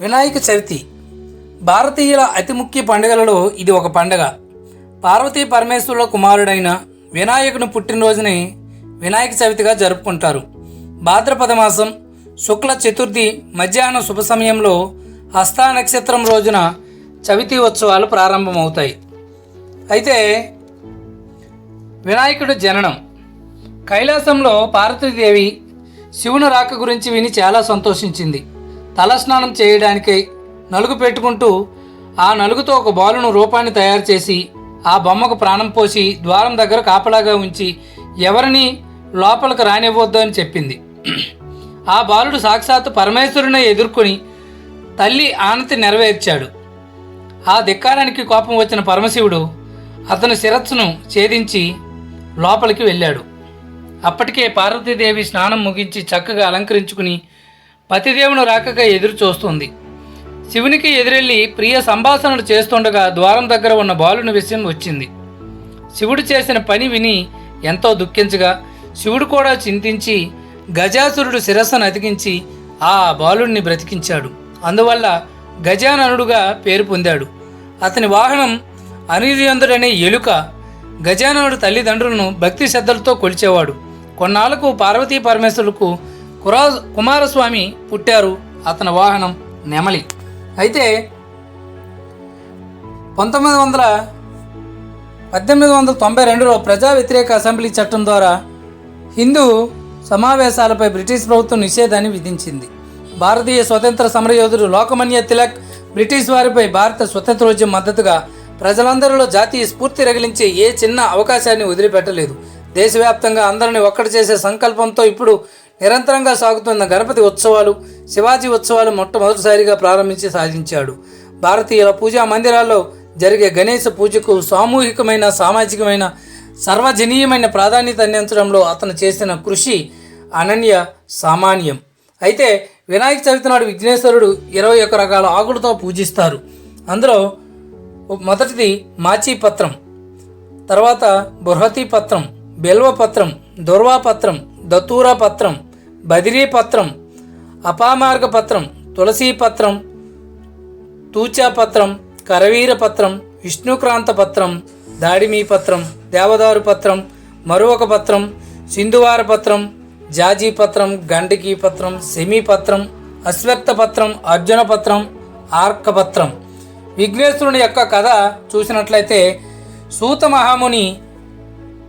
వినాయక చవితి. భారతీయుల అతి ముఖ్య పండుగలలో ఇది ఒక పండుగ. పార్వతీ పరమేశ్వరుల కుమారుడైన వినాయకుని పుట్టినరోజుని వినాయక చవితిగా జరుపుకుంటారు. భాద్రపద మాసం శుక్ల చతుర్థి మధ్యాహ్నం శుభ సమయంలో హస్తా నక్షత్రం రోజున చవితి ఉత్సవాలు ప్రారంభమవుతాయి. అయితే వినాయకుడు జననం. కైలాసంలో పార్వతీదేవి శివుని రాక గురించి విని చాలా సంతోషించింది. తలస్నానం చేయడానికై నలుగు పెట్టుకుంటూ ఆ నలుగుతో ఒక బాలును రూపాన్ని తయారు చేసి ఆ బొమ్మకు ప్రాణం పోసి ద్వారం దగ్గర కాపలాగా ఉంచి ఎవరిని లోపలికి రానివ్వద్దు అని చెప్పింది. ఆ బాలుడు సాక్షాత్తు పరమేశ్వరుని ఎదుర్కొని తల్లి ఆనతి నెరవేర్చాడు. ఆ ధిక్కారానికి కోపం వచ్చిన పరమశివుడు అతని శిరస్సును ఛేదించి లోపలికి వెళ్ళాడు. అప్పటికే పార్వతీదేవి స్నానం ముగించి చక్కగా అలంకరించుకుని పతిదేవుని రాకగా ఎదురు చూస్తుంది. శివునికి ఎదురెళ్ళి ప్రియ సంభాషణలు చేస్తుండగా ద్వారం దగ్గర ఉన్న బాలుని విషయం వచ్చింది. శివుడు చేసిన పని విని ఎంతో దుఃఖించగా శివుడు కూడా చింతించి గజాసురుడు శిరస్సును అతికించి ఆ బాలుడిని బ్రతికించాడు. అందువల్ల గజాననుడుగా పేరు పొందాడు. అతని వాహనం అనిర్యంధుడనే ఎలుక గజాననుడు తల్లిదండ్రులను భక్తి శ్రద్ధలతో కొలిచేవాడు. కొన్నాళ్ళకు పార్వతీ పరమేశ్వరులకు కురా కుమారస్వామి పుట్టారు అతని వాహనం నెమలి. అయితే పంతొమ్మిది వందల పద్దెనిమిది వందల తొంభై రెండులో ప్రజా వ్యతిరేక అసెంబ్లీ చట్టం ద్వారా హిందూ సమావేశాలపై బ్రిటిష్ ప్రభుత్వం నిషేధాన్ని విధించింది. భారతీయ స్వతంత్ర సమరయోధుడు లోకమాన్య తిలక్ బ్రిటిష్ వారిపై భారత స్వతంత్రోద్యమ మద్దతుగా ప్రజలందరిలో జాతీయ స్ఫూర్తి రగిలించే ఏ చిన్న అవకాశాన్ని వదిలిపెట్టలేదు. దేశవ్యాప్తంగా అందరిని ఒక్కటి చేసే సంకల్పంతో ఇప్పుడు నిరంతరంగా సాగుతున్న గణపతి ఉత్సవాలు శివాజీ ఉత్సవాలు మొట్టమొదటిసారిగా ప్రారంభించి సాధించాడు. భారతీయుల పూజా మందిరాల్లో జరిగే గణేశ పూజకు సామూహికమైన సామాజికమైన సర్వజనీయమైన ప్రాధాన్యత అందించడంలో అతను చేసిన కృషి అనన్య సామాన్యం. అయితే వినాయక చవితి నాడు విఘ్నేశ్వరుడు ఇరవై ఒక్క రకాల ఆకులతో పూజిస్తారు. అందులో మొదటిది మాచీపత్రం తర్వాత బృహతి పత్రం బెల్వపత్రం దుర్వాపత్రం దత్తూరా పత్రం బదిరీ పత్రం అపామార్గ పత్రం తులసీ పత్రం తూచా పత్రం కరవీర పత్రం విష్ణుక్రాంత పత్రం దాడిమీ పత్రం దేవదారు పత్రం మరొక పత్రం సింధువార పత్రం జాజీ పత్రం గండకీ పత్రం సెమీ పత్రం అశ్వత్థ పత్రం అర్జున పత్రం ఆర్క పత్రం విఘ్నేశ్వరుని యొక్క కథ చూసినట్లయితే సూత మహాముని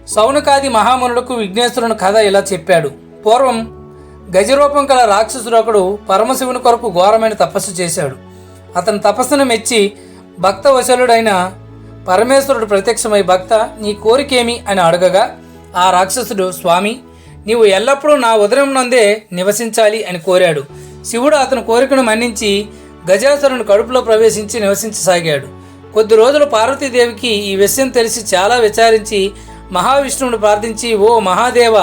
సౌనకాది మహామునులకు విఘ్నేశ్వరుని కథ ఇలా చెప్పాడు. పూర్వం గజరూపం కల రాక్షసుడు ఒకడు పరమశివుని కొరకు ఘోరమైన తపస్సు చేశాడు. అతని తపస్సును మెచ్చి భక్త వశలుడైన పరమేశ్వరుడు ప్రత్యక్షమై భక్త నీ కోరికేమి అని అడగగా ఆ రాక్షసుడు స్వామి నీవు ఎల్లప్పుడూ నా ఉదరం నందే నివసించాలి అని కోరాడు. శివుడు అతని కోరికను మన్నించి గజాసురుని కడుపులో ప్రవేశించి నివసించసాగాడు. కొద్ది రోజులు పార్వతీదేవికి ఈ విషయం తెలిసి చాలా విచారించి మహావిష్ణువుని ప్రార్థించి ఓ మహాదేవ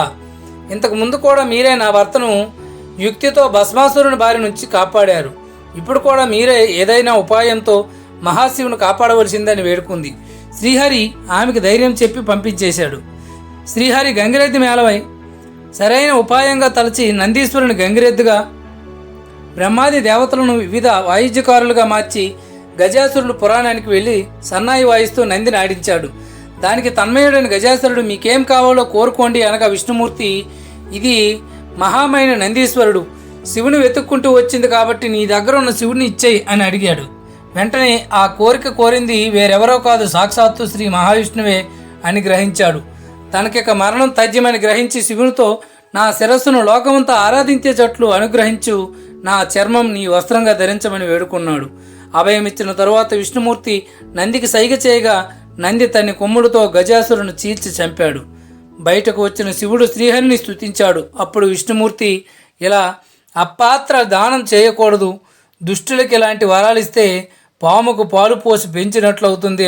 ఇంతకు ముందు కూడా మీరే నా భర్తను యుక్తితో భస్మాసురుని బారి నుంచి కాపాడారు. ఇప్పుడు కూడా మీరే ఏదైనా ఉపాయంతో మహాశివుని కాపాడవలసిందని వేడుకుంది. శ్రీహరి ఆమెకు ధైర్యం చెప్పి పంపించేశాడు. శ్రీహరి గంగిరెద్ది మేళవై సరైన ఉపాయంగా తలచి నందీశ్వరుని గంగిరెద్దుగా బ్రహ్మాది దేవతలను వివిధ వాయిద్యకారులుగా మార్చి గజాసురుడు పురాణానికి వెళ్ళి సన్నాయి వాయిస్తూ నందిని ఆడించాడు. దానికి తన్మయుడైన గజాసురుడు మీకేం కావాలో కోరుకోండి అనగా విష్ణుమూర్తి ఇది మహామైన నందీశ్వరుడు. శివుని వెతుక్కుంటూ వచ్చింది కాబట్టి నీ దగ్గర ఉన్న శివుని ఇచ్చేయి అని అడిగాడు. వెంటనే ఆ కోరిక కోరింది వేరెవరో కాదు సాక్షాత్తు శ్రీ మహావిష్ణువే అని గ్రహించాడు. తనకిక మరణం తథ్యమని గ్రహించి శివునితో నా శిరస్సును లోకమంతా ఆరాధించేటట్లు అనుగ్రహించు నా చర్మం నీ వస్త్రంగా ధరించమని వేడుకున్నాడు. అభయమిచ్చిన తరువాత విష్ణుమూర్తి నందికి సైగ చేయగా నంది తన కొమ్ముడితో గజాసురును చీల్చి చంపాడు. బయటకు వచ్చిన శివుడు శ్రీహరిని స్తుతించాడు. అప్పుడు విష్ణుమూర్తి ఇలా అపాత్ర దానం చేయకూడదు. దుష్టులకి ఇలాంటి వరాలిస్తే పాముకు పాలు పోసి పెంచినట్లవుతుంది